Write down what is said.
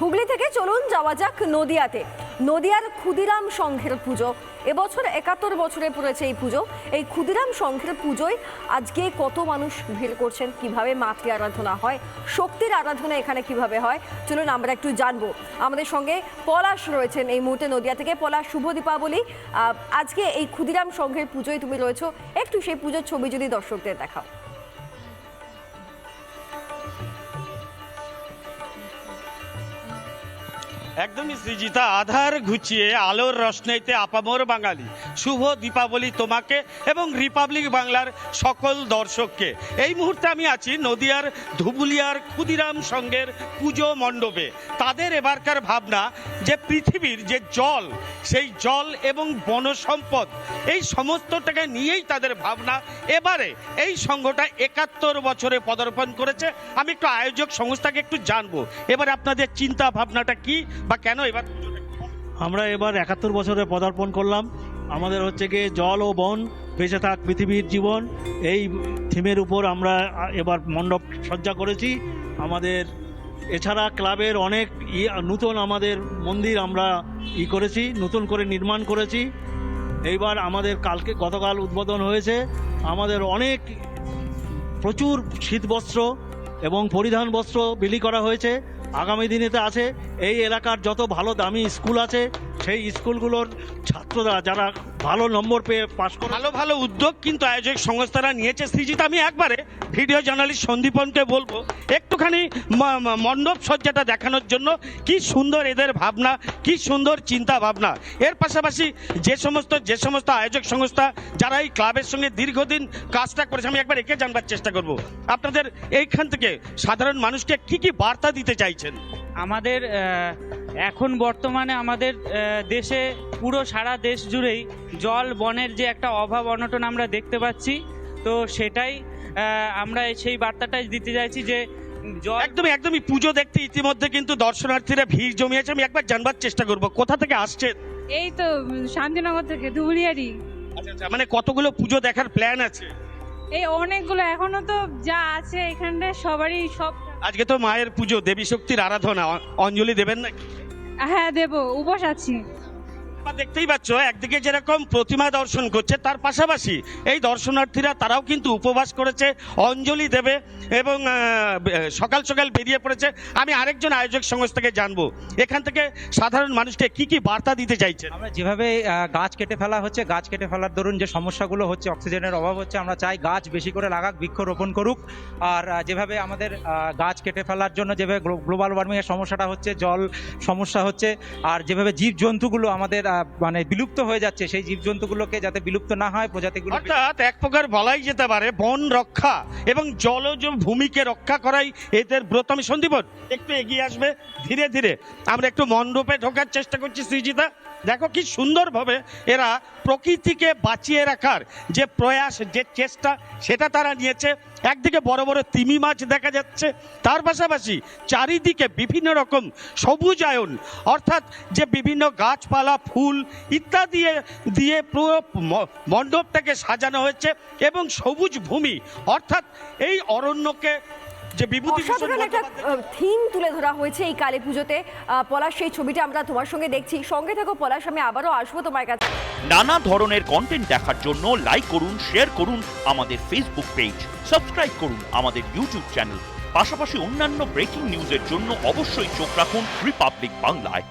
হুগলি থেকে চলুন, যাওয়া যাক নদিয়াতে। নদিয়ার ক্ষুদিরাম সংঘের পুজো। এবছর একাত্তর বছরে পড়েছে এই পুজো। এই ক্ষুদিরাম সংঘের পুজোয় আজকে কত মানুষ ভিড় করছেন? কীভাবে মাতৃ আরাধনা হয়? শক্তির আরাধনা এখানে কীভাবে হয়? চলুন, আমরা একটু জানব। আমাদের সঙ্গে পলাশ রয়েছেন এই মুহূর্তে নদিয়া থেকে। পলাশ, শুভ দীপাবলি। আজকে এই ক্ষুদিরাম সংঘের পুজোয় তুমি রয়েছো। একটু সেই পুজোর ছবি যদি দর্শকদের দেখাও। একদমই সৃজিতা, আধার ঘুচিয়ে আলোর রশ্নাইতে আপামর বাঙালি। শুভ দীপাবলি তোমাকে এবং রিপাবলিক বাংলার সকল দর্শককে। এই মুহূর্তে আমি আছি নদিয়ার ধুবুলিয়ার ক্ষুদিরাম সঙ্গের পুজো মণ্ডপে। তাদের এবারকার ভাবনা, যে পৃথিবীর যে জল, সেই জল এবং বনসম্পদ এই সমস্তটাকে নিয়েই তাদের ভাবনা। এবারে এই সংঘটা একাত্তর বছরে পদার্পণ করেছে। আমি একটু আয়োজক সংস্থাকে একটু জানব। এবার আপনাদের চিন্তা ভাবনাটা কি? বা কেন এবার আমরা এবার একাত্তর বছরে পদার্পণ করলাম। আমাদের হচ্ছে গিয়ে জল ও বন বেঁচে থাক পৃথিবীর জীবন। এই থিমের উপর আমরা এবার মণ্ডপ সজ্জা করেছি। আমাদের এছাড়া ক্লাবের অনেক ই- নতুন আমাদের মন্দির আমরা ই করেছি, নতুন করে নির্মাণ করেছি। এইবার আমাদের কালকে গতকাল উদ্বোধন হয়েছে। আমাদের অনেক প্রচুর শীতবস্ত্র এবং পরিধান বস্ত্র বিলি করা হয়েছে। আগামী দিনেতে আছে। এই এলাকার যত ভালো দামি স্কুল আছে সেই স্কুলগুলোর ছাত্ররা যারা ভালো নম্বর পেয়ে পাশ করে ভালো ভালো উদ্যোগ কিন্তু আয়োজক সংস্থারা নিয়েছে। সৃজিত আমি একবারে ভিডিও জার্নালিস্ট সন্দীপনকে বলব একটুখানি মণ্ডপ সজ্জাটা দেখানোর জন্য কি সুন্দর এদের ভাবনা কি সুন্দর চিন্তা ভাবনা। এর পাশাপাশি যে সমস্ত যে সমস্ত আয়োজক সংস্থা যারা এই ক্লাবের সঙ্গে দীর্ঘদিন কাজটা করেছে আমি একবার একে জানবার চেষ্টা করব। আপনাদের এইখান থেকে সাধারণ মানুষকে কি কি বার্তা দিতে চাইছেন? আমাদের এখন বর্তমানে আমাদের দেশে পুরো সারা দেশ জুড়েই জল বনের যে একটা অভাব অনটন আমরা দেখতে পাচ্ছি তো সেটাই আমরা সেই বার্তাটাই দিতে চাইছি যে জল একদমই একদমই পুজো দেখতে ইতিমধ্যে কিন্তু দর্শনার্থীরা ভিড় জমিয়েছে আমি একবার জানবার চেষ্টা করব। কোথা থেকে আসছে? এই তো শান্তিনগর থেকে ধুবুলিয়ারি আচ্ছা আচ্ছা মানে কতগুলো পুজো দেখার প্ল্যান আছে? এই অনেকগুলো এখনও তো যা আছে এখানটায় সবারই সব আজকে তো মায়ের পুজো দেবী শক্তির আরাধনা অ- অঞ্জলি দেবেন নাকি? হ্যাঁ দেব উপোস আছি। দেখতেই পাচ্ছ, একদিকে যেরকম প্রতিমা দর্শন করছে, তার পাশাপাশি এই দর্শনার্থীরা তারাও কিন্তু উপবাস করেছে, অঞ্জলি দেবে এবং সকাল সকাল বেরিয়ে পড়েছে। আমি আরেকজন আয়োজক সংস্থাকে জানব, এখান থেকে সাধারণ মানুষকে কি কি বার্তা দিতে চাইছেন? আমরা যেভাবে গাছ কেটে ফেলা হচ্ছে, গাছ কেটে ফেলার দরুন যে সমস্যাগুলো হচ্ছে, অক্সিজেনের অভাব হচ্ছে, আমরা চাই গাছ বেশি করে লাগাক, বৃক্ষরোপণ করুক। আর যেভাবে আমাদের গাছ কেটে ফেলার জন্য যেভাবে গ্লোবাল ওয়ার্মিংয়ের সমস্যাটা হচ্ছে, জল সমস্যা হচ্ছে, আর যেভাবে জীবজন্তুগুলো আমাদের মানে বিলুপ্ত হয়ে যাচ্ছে, সেই জীবজন্তুগুলোকে যাতে বিলুপ্ত না হয়, প্রজাতিগুলো অর্থাৎ এক প্রকার বলাই যেতে পারে, বন রক্ষা এবং জলজ ভূমিকে রক্ষা করাই এদের আমি সন্দীপন একটু এগিয়ে আসবে, ধীরে ধীরে। আমরা একটু মণ্ডপে ঢোকার চেষ্টা করছি, সৃজিতা। দেখো কি সুন্দরভাবে এরা প্রকৃতিকে বাঁচিয়ে রাখার যে প্রয়াস, যে চেষ্টা, সেটা তারা নিয়েছে। একদিকে বড় বড় তিমি মাছ দেখা যাচ্ছে, তার পাশাপাশি চারিদিকে বিভিন্ন রকম সবুজায়ন। অর্থাৎ যে বিভিন্ন গাছপালা, ফুল ইত্যাদি দিয়ে পুরো মণ্ডপটাকে সাজানো হয়েছে এবং সবুজ ভূমি। অর্থাৎ এই অরণ্যকে যে বিভূতিভূষণ একটা থিম তুলে ধরা হয়েছে এই কালী পুজোতে। পলাশ সেই ছবিটা আমরা তোমার সঙ্গে দেখছি। সঙ্গে থাকো পলাশ আমি আবারও আসব তোমার কাছে। নানা ধরনের কন্টেন্ট দেখার জন্য লাইক করুন শেয়ার করুন আমাদের ফেসবুক পেজ সাবস্ক্রাইব করুন আমাদের ইউটিউব চ্যানেল পাশাপাশি অন্যান্য ব্রেকিং নিউজের জন্য অবশ্যই চোখ রাখুন রিপাবলিক বাংলায়